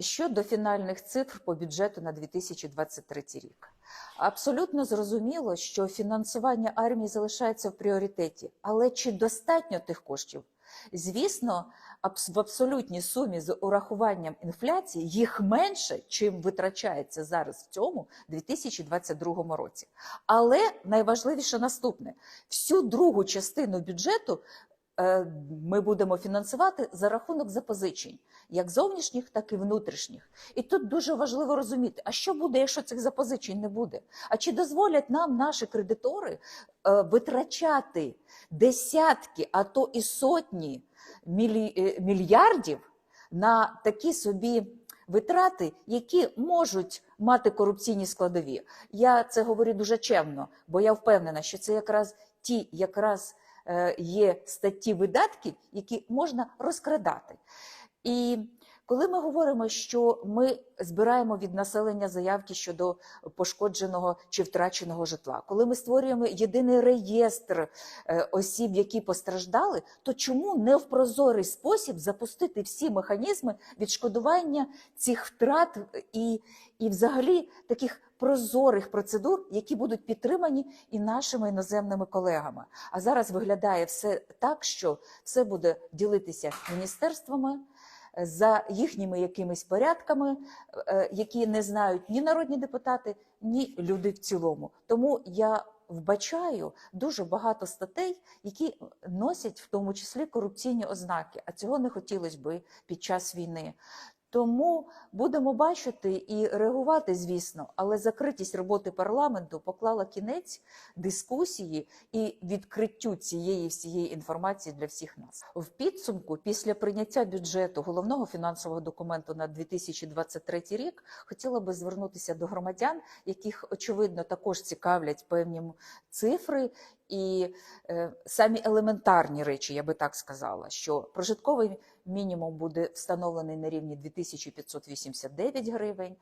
Щодо фінальних цифр по бюджету на 2023 рік, абсолютно зрозуміло, що фінансування армії залишається в пріоритеті, але чи достатньо тих коштів? Звісно, в абсолютній сумі з урахуванням інфляції їх менше, чим витрачається зараз в цьому 2022 році. Але найважливіше наступне: всю другу частину бюджету ми будемо фінансувати за рахунок запозичень, як зовнішніх, так і внутрішніх. І тут дуже важливо розуміти, а що буде, якщо цих запозичень не буде? А чи дозволять нам наші кредитори е, витрачати десятки, а то і сотні е, мільярдів на такі собі витрати, які можуть мати корупційні складові? Я це говорю дуже чемно, бо я впевнена, що це якраз ті якраз е, є статті видатків, які можна розкрадати. І коли ми говоримо, що ми збираємо від населення заявки щодо пошкодженого чи втраченого житла, коли ми створюємо єдиний реєстр е, осіб, які постраждали, то чому не в прозорий спосіб запустити всі механізми відшкодування цих втрат і, і взагалі таких прозорих процедур, які будуть підтримані і нашими іноземними колегами? А зараз виглядає все так, що все буде ділитися міністерствами за їхніми якимись порядками, е, які не знають ні народні депутати, ні люди в цілому. Тому я вбачаю дуже багато статей, які носять в тому числі корупційні ознаки, а цього не хотілося би під час війни. Тому будемо бачити і реагувати, звісно, але закритість роботи парламенту поклала кінець дискусії і відкриттю цієї всієї інформації для всіх нас. В підсумку, після прийняття бюджету головного фінансового документу на 2023 рік, хотіла би звернутися до громадян, яких очевидно також цікавлять певні цифри. І е, самі елементарні речі, я би так сказала, що прожитковий мінімум буде встановлений на рівні 2589 гривень,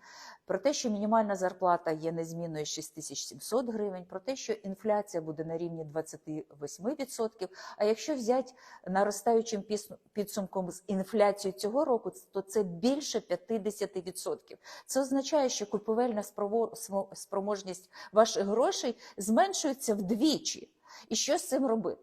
про те, що мінімальна зарплата є незмінною 6700 гривень, про те, що інфляція буде на рівні 28%, а якщо взяти наростаючим підсумком з інфляцією цього року, то це більше 50%. Це означає, що купівельна спроможність ваших грошей зменшується вдвічі. І що з цим робити?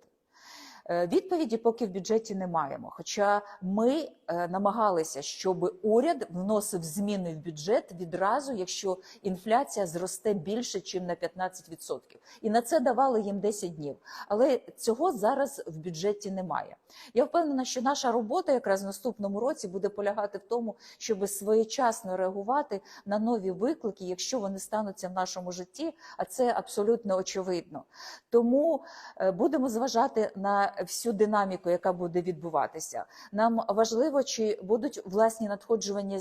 Е, Відповіді поки в бюджеті не маємо. Хоча ми е, намагалися, щоб уряд вносив зміни в бюджет відразу, якщо інфляція зросте більше, ніж на 15%. І на це давали їм 10 днів. Але цього зараз в бюджеті немає. Я впевнена, що наша робота якраз в наступному році буде полягати в тому, щоб своєчасно реагувати на нові виклики, якщо вони стануться в нашому житті, а це абсолютно очевидно. Тому е, будемо зважати на всю динаміку, яка буде відбуватися. Нам важливо, чи будуть власні надходження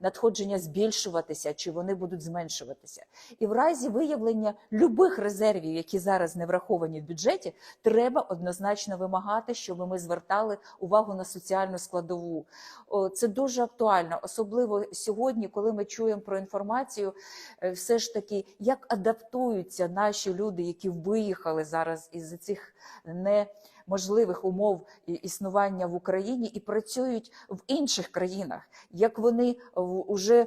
надходження збільшуватися, чи вони будуть зменшуватися. І в разі виявлення любих резервів, які зараз не враховані в бюджеті, треба однозначно вимагати, щоб ми звертали увагу на соціальну складову. Це дуже актуально, особливо сьогодні, коли ми чуємо про інформацію, е, все ж таки, як адаптуються наші люди, які виїхали зараз із цих неможливих умов існування в Україні і працюють в інших країнах, як вони вже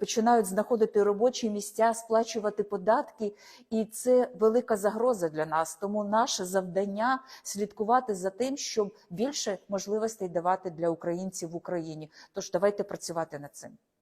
починають знаходити робочі місця, сплачувати податки, і це велика загроза для нас. Тому наше завдання слідкувати за тим, щоб більше можливостей давати для українців в Україні. Тож давайте працювати над цим.